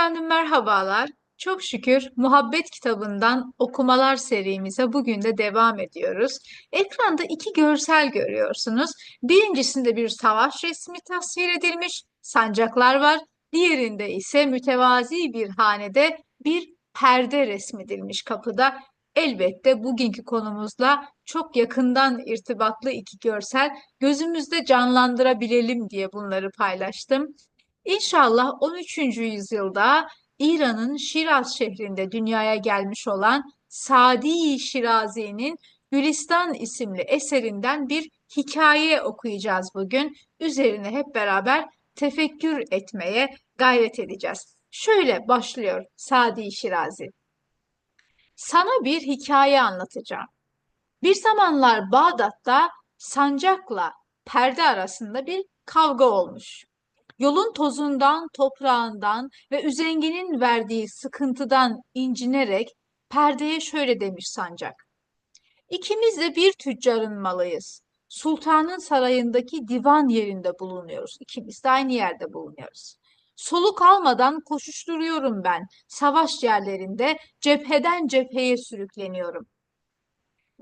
Efendim merhabalar. Çok şükür Muhabbet kitabından okumalar serimize bugün de devam ediyoruz. Ekranda iki görsel görüyorsunuz. Birincisinde bir savaş resmi tasvir edilmiş, sancaklar var. Diğerinde ise mütevazi bir hanede bir perde resmedilmiş kapıda. Elbette bugünkü konumuzla çok yakından irtibatlı iki görsel gözümüzde canlandırabilelim diye bunları paylaştım. İnşallah 13. yüzyılda İran'ın Şiraz şehrinde dünyaya gelmiş olan Sadi Şirazi'nin Gülistan isimli eserinden bir hikaye okuyacağız bugün. Üzerine hep beraber tefekkür etmeye gayret edeceğiz. Şöyle başlıyor Sadi Şirazi. Sana bir hikaye anlatacağım. Bir zamanlar Bağdat'ta sancakla perde arasında bir kavga olmuş. Yolun tozundan, toprağından ve üzengenin verdiği sıkıntıdan incinerek perdeye şöyle demiş sancak. İkimiz de bir tüccarın malıyız. Sultanın sarayındaki divan yerinde bulunuyoruz. İkimiz de aynı yerde bulunuyoruz. Soluk almadan koşuşturuyorum ben. Savaş yerlerinde cepheden cepheye sürükleniyorum.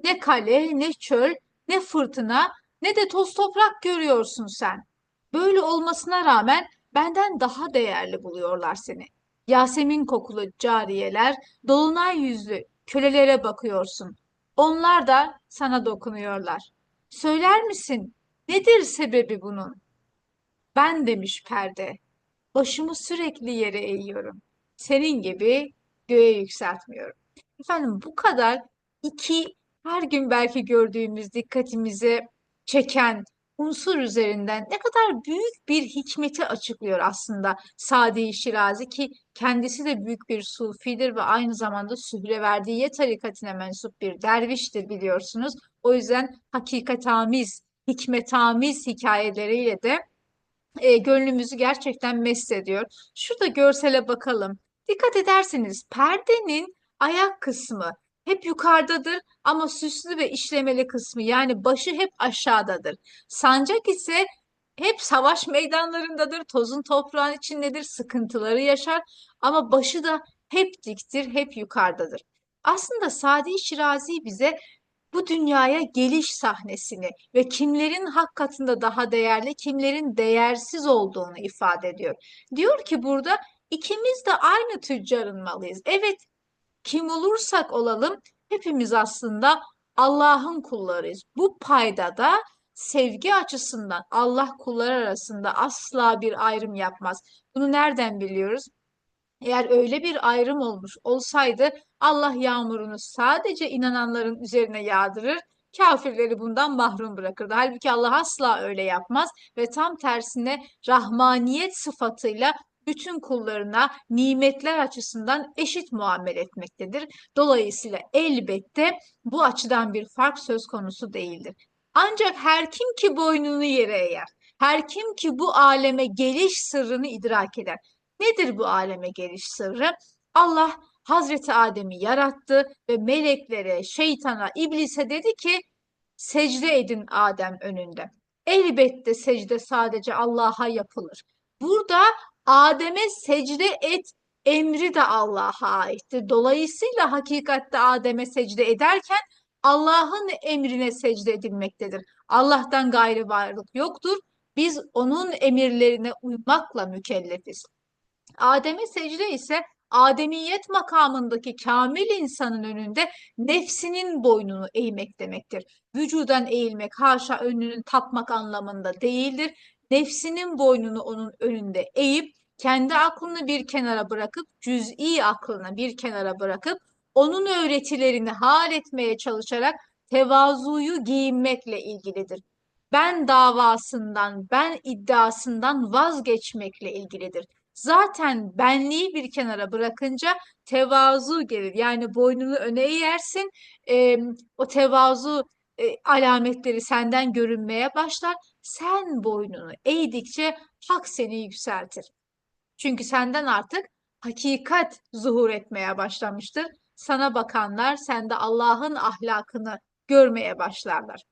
Ne kale, ne çöl, ne fırtına, ne de toz toprak görüyorsun sen. Böyle olmasına rağmen benden daha değerli buluyorlar seni. Yasemin kokulu cariyeler, dolunay yüzlü kölelere bakıyorsun. Onlar da sana dokunuyorlar. Söyler misin? Nedir sebebi bunun? Ben demiş perde. Başımı sürekli yere eğiyorum. Senin gibi göğe yükseltmiyorum. Efendim bu kadar iki her gün belki gördüğümüz dikkatimizi çeken unsur üzerinden ne kadar büyük bir hikmeti açıklıyor aslında Sadi Şirazi ki kendisi de büyük bir sufidir ve aynı zamanda Sühreverdiye tarikatine mensup bir derviştir biliyorsunuz. O yüzden hakikatamiz, hikmetamiz hikayeleriyle de e, gönlümüzü gerçekten mest ediyor. Şurada görsele bakalım. Dikkat ederseniz perdenin ayak kısmı hep yukarıdadır ama süslü ve işlemeli kısmı yani başı hep aşağıdadır. Sancak ise hep savaş meydanlarındadır, tozun toprağın içindedir, sıkıntıları yaşar ama başı da hep diktir, hep yukarıdadır. Aslında Sadi Şirazi bize bu dünyaya geliş sahnesini ve kimlerin hak katında daha değerli, kimlerin değersiz olduğunu ifade ediyor. Diyor ki burada ikimiz de aynı tüccarın malıyız. Evet, kim olursak olalım hepimiz aslında Allah'ın kullarıyız. Bu payda da sevgi açısından Allah kullar arasında asla bir ayrım yapmaz. Bunu nereden biliyoruz? Eğer öyle bir ayrım olmuş olsaydı Allah yağmurunu sadece inananların üzerine yağdırır, kafirleri bundan mahrum bırakırdı. Halbuki Allah asla öyle yapmaz ve tam tersine rahmaniyet sıfatıyla bütün kullarına nimetler açısından eşit muamele etmektedir. Dolayısıyla elbette bu açıdan bir fark söz konusu değildir. Ancak her kim ki boynunu yere eğer, her kim ki bu aleme geliş sırrını idrak eder. Nedir bu aleme geliş sırrı? Allah Hazreti Adem'i yarattı ve meleklere, şeytana, iblise dedi ki secde edin Adem önünde. Elbette secde sadece Allah'a yapılır. Burada Adem'e secde et emri de Allah'a aittir. Dolayısıyla hakikatte Adem'e secde ederken Allah'ın emrine secde edilmektedir. Allah'tan gayrı varlık yoktur. Biz onun emirlerine uymakla mükellefiz. Adem'e secde ise Ademiyet makamındaki kamil insanın önünde nefsinin boynunu eğmek demektir. Vücudan eğilmek haşa önünü tapmak anlamında değildir. Nefsinin boynunu onun önünde eğip kendi aklını bir kenara bırakıp cüz'i aklını bir kenara bırakıp onun öğretilerini hal etmeye çalışarak tevazuyu giyinmekle ilgilidir. Ben davasından, ben iddiasından vazgeçmekle ilgilidir. Zaten benliği bir kenara bırakınca tevazu gelir. Yani boynunu öne eğersin, e, o tevazu e, alametleri senden görünmeye başlar. Sen boynunu eğdikçe hak seni yükseltir. Çünkü senden artık hakikat zuhur etmeye başlamıştır. Sana bakanlar sende Allah'ın ahlakını görmeye başlarlar.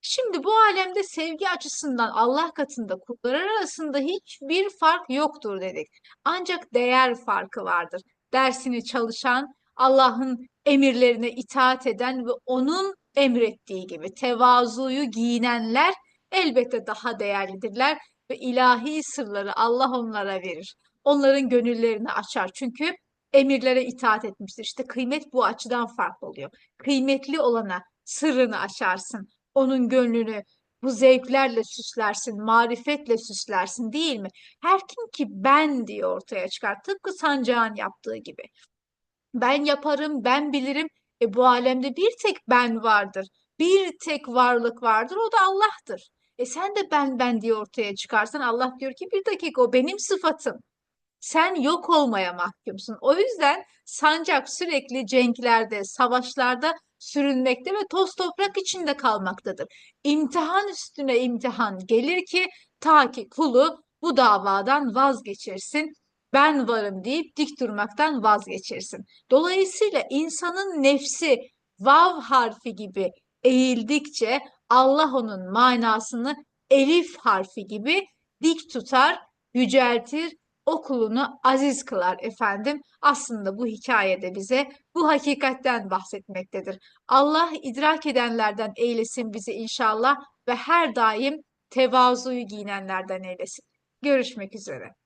Şimdi bu alemde sevgi açısından Allah katında kullar arasında hiçbir fark yoktur dedik. Ancak değer farkı vardır. Dersini çalışan, Allah'ın emirlerine itaat eden ve onun emrettiği gibi tevazuyu giyinenler elbette daha değerlidirler ve ilahi sırları Allah onlara verir. Onların gönüllerini açar. Çünkü emirlere itaat etmiştir. İşte kıymet bu açıdan farklı oluyor. Kıymetli olana sırrını açarsın. Onun gönlünü bu zevklerle süslersin, marifetle süslersin değil mi? Her kim ki ben diye ortaya çıkar. Tıpkı sancağın yaptığı gibi. Ben yaparım, ben bilirim. E bu alemde bir tek ben vardır. Bir tek varlık vardır, o da Allah'tır. E sen de ben ben diye ortaya çıkarsan Allah diyor ki bir dakika o benim sıfatım. Sen yok olmaya mahkumsun. O yüzden sancak sürekli cenklerde, savaşlarda sürünmekte ve toz toprak içinde kalmaktadır. İmtihan üstüne imtihan gelir ki ta ki kulu bu davadan vazgeçirsin. Ben varım deyip dik durmaktan vazgeçirsin. Dolayısıyla insanın nefsi vav harfi gibi eğildikçe Allah onun manasını elif harfi gibi dik tutar, yüceltir, o kulunu aziz kılar efendim. Aslında bu hikayede bize bu hakikatten bahsetmektedir. Allah idrak edenlerden eylesin bizi inşallah ve her daim tevazuyu giyinenlerden eylesin. Görüşmek üzere.